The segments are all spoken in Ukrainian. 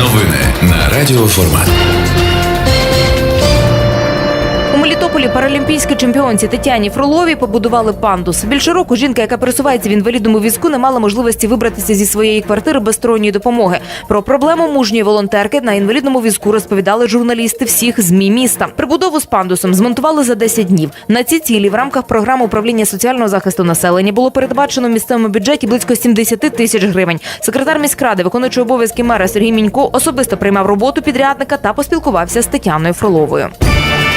Новини на Радіо Мелітополі паралімпійській чемпіонці Тетяні Фроловій побудували пандус. Більше року жінка, яка пересувається в інвалідному візку, не мала можливості вибратися зі своєї квартири без сторонньої допомоги. Про проблему мужньої волонтерки на інвалідному візку розповідали журналісти всіх змі міста. Прибудову з пандусом змонтували за 10 днів. На ці цілі в рамках програми управління соціального захисту населення було передбачено в місцевому бюджеті близько 70 тисяч гривень. Секретар міськради, виконуючий обов'язки мера Сергій Мінько, особисто приймав роботу підрядника та поспілкувався з Тетяною Фроловою.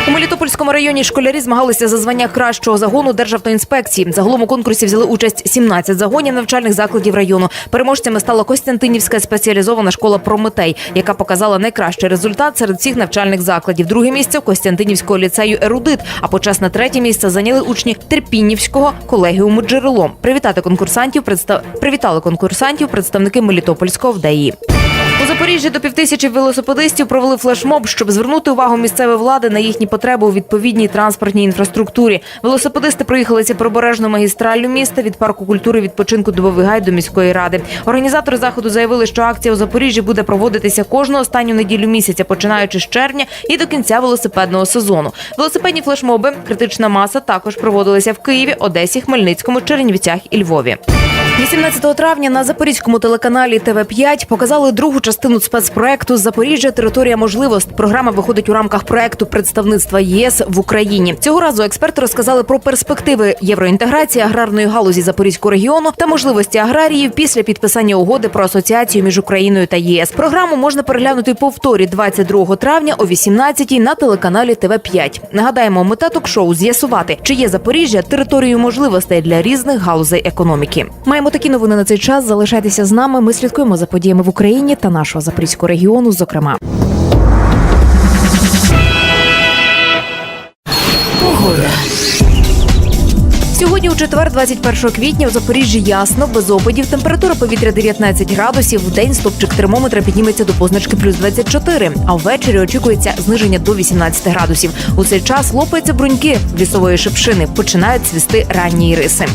У Мелітопольському районі школярі змагалися за звання кращого загону Державтоінспекції. Загалом у конкурсі взяли участь 17 загонів навчальних закладів району. Переможцями стала Костянтинівська спеціалізована школа Прометей, яка показала найкращий результат серед всіх навчальних закладів. Друге місце Костянтинівського ліцею Ерудит. А почесне третє місце зайняли учні Терпіннівського колегіуму Джерело. Привітати конкурсантів представ... привітали конкурсантів представники Мелітопольського ВДАІ. У Запоріжжі до півтисячі велосипедистів провели флешмоб, щоб звернути увагу місцевої влади на їхні потреби у відповідній транспортній інфраструктурі. Велосипедисти проїхалися пробережну магістралю міста від парку культури відпочинку Дубовий гай до міської ради. Організатори заходу заявили, що акція у Запоріжжі буде проводитися кожну останню неділю місяця, починаючи з червня і до кінця велосипедного сезону. Велосипедні флешмоби, критична маса також проводилися в Києві, Одесі, Хмельницькому, Чернівцях і Львові. 18 травня на запорізькому телеканалі ТВ 5 показали другу частину спецпроекту Запоріжжя територія можливость. Програма виходить у рамках проекту представництва ЄС в Україні. Цього разу експерти розказали про перспективи євроінтеграції аграрної галузі Запорізького регіону та можливості аграріїв після підписання угоди про асоціацію між Україною та ЄС. Програму можна переглянути повторі 22 травня о 18 на телеканалі ТВ 5 Нагадаємо, мета ток-шоу з'ясувати, чи є Запоріжжя територією можливостей для різних галузей економіки. Маємо такі новини на цей час. Залишайтеся з нами. Ми слідкуємо за подіями в Україні та нашого запорізького регіону. Зокрема, Сьогодні у четвер, 21 квітня, у Запоріжжі ясно, без опадів. Температура повітря 19 градусів. В день стопчик термометра підніметься до позначки плюс 24, а ввечері очікується зниження до 18 градусів. У цей час лопаються бруньки лісової шипшини, починають цвісти ранні риси.